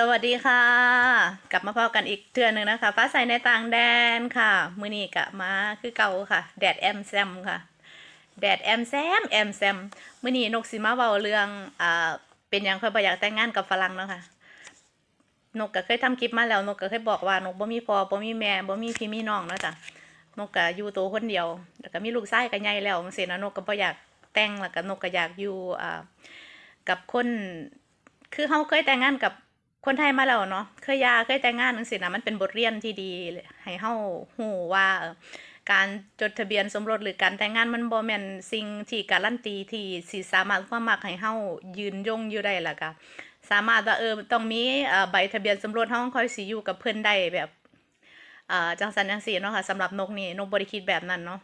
สวัสดีค่ะ กลับมาพบกันอีกเทื่อหนึ่งนะคะ ฟ้าใสในต่างแดนค่ะ มือนี้กะมาคือเก่าค่ะ แดดแอมแซมค่ะ แดดแอมแซมแอมแซมมือนี้นกสิมาเว้าเรื่องอ่าเป็นหยังค่อยบอยากแต่งงานกับฝรั่งเนาะค่ะ นกก็เคยทำคลิปมาแล้ว นกก็เคยบอกว่านกบ่มีพ่อบ่มีแม่บ่มีพี่มีน้องเนาะจ้ะนกก็อยู่ตัวคนเดียวแล้วก็มีลูกชายก็ใหญ่แล้วจังซี่นะนกก็บ่อยากแต่งแล้วก็นกก็อยากอยู่อ่ากับคน คือเฮาเคยแต่งงานกับ คนไทยมาแล้วเนาะเคยยาเคยแต่งงานจังซี่นะมันเป็นบทเรียนที่ดีให้เฮาฮู้ว่าการจดทะเบียนสมรสหรือการแต่งงานมันบ่แม่นสิ่งที่การันตีที่สิสามารถความมักให้เฮายืนยงอยู่ได้ล่ะก็สามารถว่าเออต้องมีใบทะเบียนสมรสเฮาค่อยสิอยู่กับเพิ่นได้แบบอ่าจังซั่นจังซี่เนาะค่ะสำหรับนกนี่นกบ่ได้คิดแบบนั้นเนาะ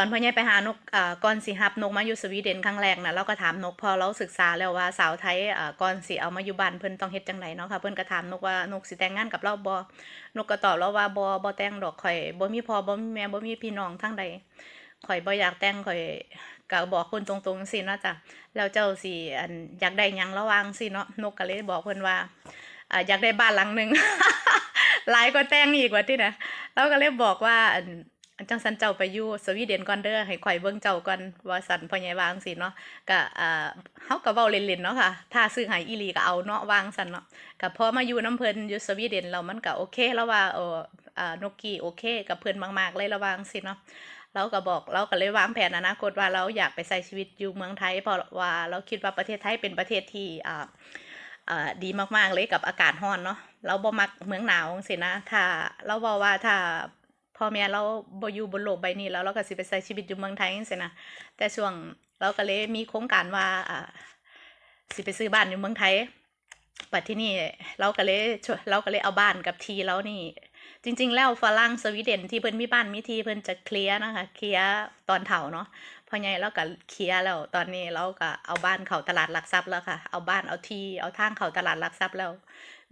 ตอนพ่อใหญ่ไปหานกอ่าก่อนสิรับนกมาอยู่สวีเดนครั้งแรกนะเราก็ถามนกพอเราศึกษาแล้วว่าสาวไทยอ่าก่อนสิเอามาอยู่บ้านเพิ่นต้องเฮ็ดจังไดเนาะค่ะเพิ่นก็ถามนกว่านกสิแต่งงานกับเราบ่นกก็ตอบแล้วว่าบ่บ่แต่งดอกข่อยบ่มีพ่อบ่มีแม่บ่มีพี่น้องทางใดข่อยบ่อยากแต่งข่อยก็บอกเพิ่นตรงๆจังซี่เนาะจ้ะแล้วเจ้าสิอันอยากได้หยังระว่างสิเนาะนกก็เลยบอกเพิ่นว่าอ่าอยากได้บ้านหลังหนึงหลายก็แต่งอีกว่าตินะเราก็เลยบอกว่า อันจังสันเจ้าไปอยู่สวีเดนก่อนเด้อให้ข่อยเบิ่งเจ้าก่อนว่าสันพ่อใหญ่วางสิเนาะก็อ่าเฮาก็เว้าเล่นๆเนาะค่ะ ถ้าซื้อให้อีหลีก็เอาเนาะวางซั่นเนาะก็พอมาอยู่นํเพิ่นอยู่สวีเดนแล้วมันก็โอเคแล้วว่าเอออ่านกกี้โอเคกับเพิ่นมากๆเลยระวังสิเนาะเราก็บอกเราก็เลยวางแผนอนาคตว่าเราอยากไปใช้ชีวิตอยู่เมืองไทยเพราะว่าเราคิดว่าประเทศไทยเป็นประเทศที่อ่าอ่าดีมากๆเลยกับอากาศร้อนเนาะเราบ่มักเมืองหนาวจังซี่นะถ้าเราเว้าว่าถ้า พ่อแม่เราบ่อยู่บนโลกใบนี้แล้วเราก็สิไปใช้ชีวิตอยู่เมืองไทยจังซี่นะแต่ช่วงเราก็เลยมีโครงการว่าอ่าสิไปซื้อบ้านอยู่เมืองไทยบัดที่นี่เราก็เลยชวนเราก็เลยเอาบ้านกับที่เรานี่ จริง ๆ แล้วฝรั่งสวีเดนที่เพิ่นมีบ้านมีทีเพิ่นจะเคลียร์นะคะเคลียร์ตอนเฒ่าเนาะพอใหญ่เราก็เคลียร์แล้วตอนนี้เราก็เอาบ้านเขาตลาดหลักทรัพย์แล้วค่ะ เอาบ้านเอาทีเอาทางเขาตลาดหลักทรัพย์แล้ว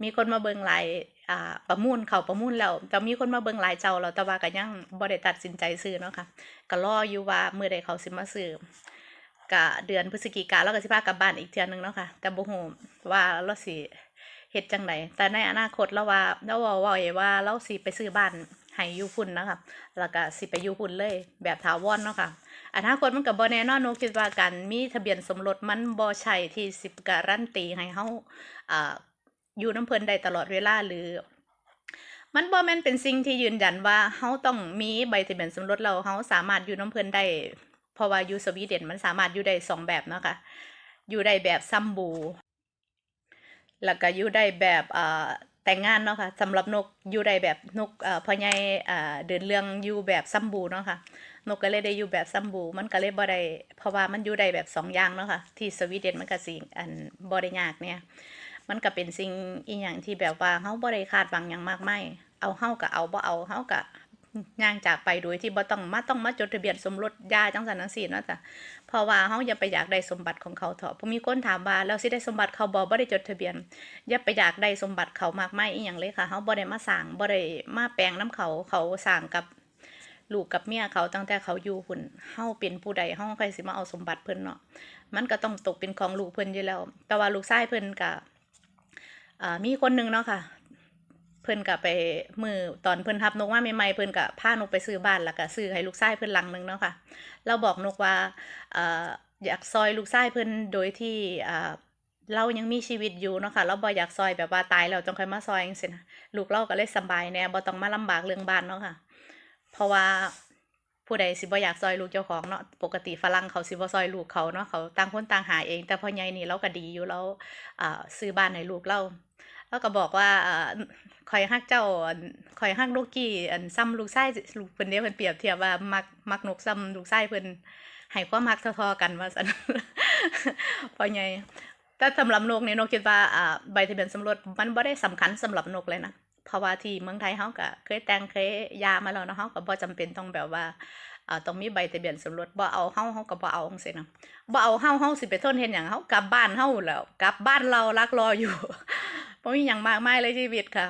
มีคนมาเบิ่งหลายอ่าประมูลเขาประมูลแล้วแต่มีคนมาเบิ่งหลายเจ้าแล้วแต่ว่าก็ยังบ่ได้ตัดสินใจซื้อเนาะค่ะก็รออยู่ว่ามื้อใดเขาสิมาซื้อก็เดือนพฤศจิกาเราก็สิพากลับบ้านอีกเทื่อนึงเนาะค่ะแต่บ่ฮู้ว่าเราสิเฮ็ดจังไดแต่ในอนาคตเราว่าเราว้าไว้ว่าเราสิไปซื้อบ้านให้อยู่พุ่นนะคะแล้วก็สิไปอยู่พุ่นเลย แบบถาวรเนาะค่ะอนาคตมันก็บ่แน่นอนนูคิดว่าการมีทะเบียนสมรสมันบ่ใช่ที่สิบการันตีให้เฮาอ่า อยู่นำเพลินได้ตลอดเวลาหรือ มันบ่แม่นเป็นสิ่งที่ยืนยันว่าเฮาต้องมีใบทะเบียนสมรสแล้วเฮาสามารถอยู่นำเพิ่นได้เพราะว่าอยู่สวีเดนมันสามารถอยู่ได้สองแบบเนาะค่ะอยู่ได้แบบซัมบูแล้วก็อยู่ได้แบบอ่าแต่งงานเนาะค่ะสำหรับนกอยู่ได้แบบนกเอ่อพ่อใหญ่อ่าเดินเรื่องอยู่แบบซัมบูเนาะค่ะนกก็เลยได้อยู่แบบซัมบูมันก็เลยบ่ได้เพราะว่ามันอยู่ได้แบบสองอย่างเนาะค่ะที่สวีเดนมันก็สิอันบ่ได้ยากเนี่ย มันก็เป็นสิ่งอีหยังที่แบบว่าเฮาบ่ได้คาดหวังหยังมากมายเอาเฮาก็เอาบ่เอาเฮาก็ย่างจากไปโดยที่บ่ต้องมาต้องมาจดทะเบียนสมรสยาจังซั่นจังซี่เนาะจ้ะเพราะว่าเฮาอย่าไปอยากได้สมบัติของเขาเถาะพอมีคนถามว่าแล้วสิได้สมบัติเขาบ่บ่ได้จดทะเบียน อย่าไปอยากได้สมบัติเขามากมายอีหยังเลยค่ะเฮาบ่ได้มาสร้างบ่ได้มาแปลงนํเขาเขาสร้างกับลูกกับเมียเขาตั้งแต่เขาอยู่หุ่นเฮาเป็นผู้ใดเฮาใครสิมาเอาสมบัติเพิ่นเนาะมันก็ต้องตกเป็นของลูกเพิ่นอยู่แล้ว แต่ว่าลูกชายเพิ่นก็ อ่ามีคนหนึงเนาะค่ะ เพิ่นก็ไปมือตอนเพิ่นทับนกมาใหม่ๆเพิ่นก็พานกไปซื้อบ้านแล้วก็ซื้อให้ลูกชายเพิ่นหลังหนึงเนาะค่ะ เราบอกนกว่าอ่ออยากซอยลูกชายเพิ่นโดยที่อ่าเรายังมีชีวิตอยู่เนาะค่ะเราบ่อยากซอยแบบว่าตายแล้วจังค่อยมาซอยจังซี่นะลูกเราก็เลยสบายแน่บ่ต้องมาลำบากเรื่องบ้านเนาะค่ะ เพราะว่า ผู้ใดสิบ่อยากซอยลูกเจ้าของเนาะปกติฝรั่งเขาสิบ่ซอยลูกเขาเนาะเขาต่างคนต่างหาเอง แต่พ่อใหญ่นี่เราก็ดีอยู่แล้วซื้อบ้านให้ลูกเราเราก็บอกว่าอ่าข่อยฮักเจ้าอันข่อยฮักลูกกี้อันซ้ำลูกชายลูกเพิ่นเด้เพิ่นเปรียบเทียบว่ามักมักนกซ้ำลูกชายเพิ่นให้ความมักท่าๆกันว่าซั่นพ่อใหญ่แต่สำหรับนกนี่นกคิดว่าอ่าใบทะเบียนสมรสมันบ่ได้สำคัญสำหรับนกเลยนะ เพราะว่าที่เมืองไทยเฮาก็เคยแต่งเคยยามาแล้วเนาะเฮาก็บ่จำเป็นต้องแบบว่าอ่าต้องมีใบทะเบียนสมรสบ่เอาเฮาเฮาก็บ่เอาจังซี่นะบ่เอาเฮาเฮาสิไปทนเฮ็ดหยังเฮากลับบ้านเฮาแล้วกลับบ้านเรารักรออยู่บ่มีหยังมากมายเลยชีวิตค่ะ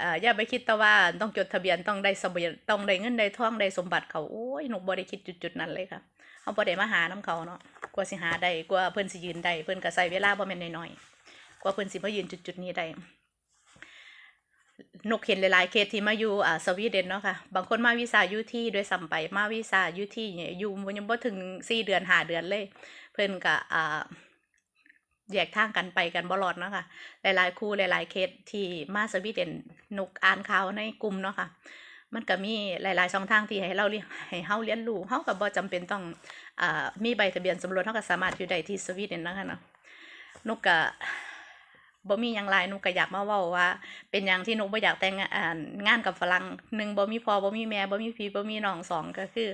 อ่าอย่าไปคิดแต่ว่าต้องจดทะเบียนต้องได้สมบัติต้องได้เงินได้ทองได้สมบัติเขาโอ้ยหนูบ่ได้คิดจุดๆนั้นเลยค่ะเฮาบ่ได้มาหานํเขาเนาะกว่าสิหาได้กว่าเพิ่นสิยืนได้เพิ่นก็ใช้เวลาบ่แม่นน้อยๆกว่าเพิ่นสิมายืนจุดๆนี้ได้ นกเห็นหลายๆเคสที่มาอยู่อ่าสวีเดนเนาะค่ะ บางคนมาวีซ่าอยู่ที่ด้วยซ้ำไปมาวีซ่าอยู่ที่เนี่ยอยู่ยังบ่ถึงสี่เดือนห้าเดือนเลย เพิ่นก็อ่าแยกทางกันไปกันบ่รอดเนาะค่ะ หลายๆคู่หลาย ๆ เคสที่มาสวีเดนนกอ่านข่าวในกลุ่มเนาะค่ะ มันก็มีหลาย ๆ ช่องทางที่ให้เราเรียนให้เฮาเรียนรู้เฮาก็บ่จำเป็นต้องอ่ามีใบทะเบียนสมรสเฮาก็สามารถอยู่ได้ที่สวีเดนนะคะเนาะนกก็ บ่มีหยังหลายนกก็อยากมาเว้าว่า เป็นหยังที่นกบ่อยากแต่งงานกับฝรั่งหนึ่งบ่มีพ่อบ่มีแม่บ่มีพี่บ่มีน้องสองก็คือ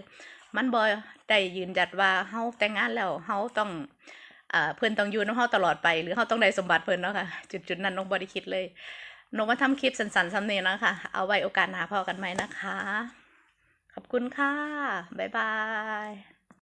มันบ่ได้ยืนยัดว่าเฮาแต่งงานแล้วเฮาต้องอ่าเพิ่นต้องอยู่นำเฮาตลอดไป หรือเฮาต้องได้สมบัติเพิ่นเนาะค่ะจุดๆนั้นนกบ่ได้คิดเลยนกมาทำคลิปสั้นๆซ้ำนี้นะคะเอาไว้โอกาสหน้าพอกันไหมนะคะ ขอบคุณค่ะ บ๊ายบาย